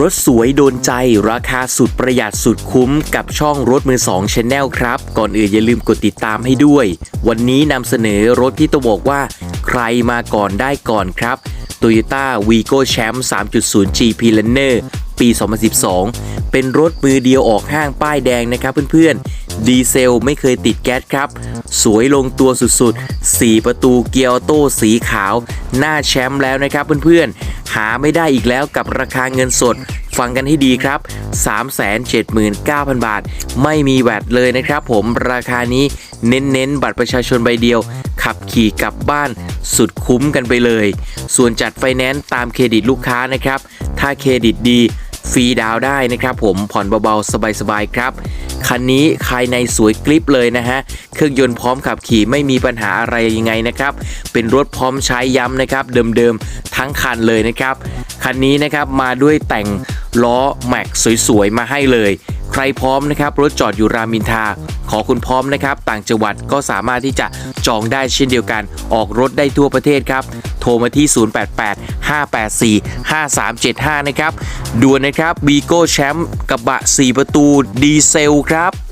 รถสวยโดนใจราคาสุดประหยัดสุดคุ้มกับช่องรถมือ2 Channel ครับ ก่อนอื่นอย่าลืมกดติดตามให้ด้วย วันนี้นำเสนอรถที่ต้องบอกว่า ใครมาก่อนได้ก่อนครับ Toyota Vigo Champ 3.0 GP Runner ปี 2012 เป็นรถมือเดียวออกห้างป้ายแดงนะครับเพื่อนๆ ดีเซลไม่เคยติดแก๊สครับ สวยลงตัวสุดๆ 4 ประตูเกียร์ออโต้สีขาว หน้าแชมป์แล้วนะครับเพื่อนๆ หาไม่ได้อีกแล้วกับราคาเงินสด ฟังกันให้ดีครับ 379,000 บาท ไม่มีแวดเลยนะครับผมราคานี้เน้นๆ บัตรประชาชนใบเดียว ขับขี่กลับบ้านสุดคุ้มกันไปเลย ส่วนจัดไฟแนนซ์ตามเครดิตลูกค้านะครับ ถ้าเครดิตดี รีดาวได้นะครับผมผ่อนเบาๆ สบายๆ ครับ คันนี้ภายในสวยกริปเลยนะฮะ เครื่องยนต์พร้อมขับขี่ไม่มีปัญหาอะไรยังไงนะครับ เป็นรถพร้อมใช้ย้ำนะครับ เดิมๆ ทั้งคันเลยนะครับ คันนี้นะครับมาด้วยแต่งล้อแม็กสวยๆ มาให้เลย ใครพร้อมนะครับรถจอดอยู่รามินทา ขอคุณพร้อมนะครับต่างจังหวัดก็สามารถที่จะจองได้เช่นเดียวกัน ออกรถได้ทั่วประเทศครับ โทรมาที่ 088 584 5375 นะครับด่วนนะครับบีโก้แชมป์กระบะ 4 ประตูดีเซลครับ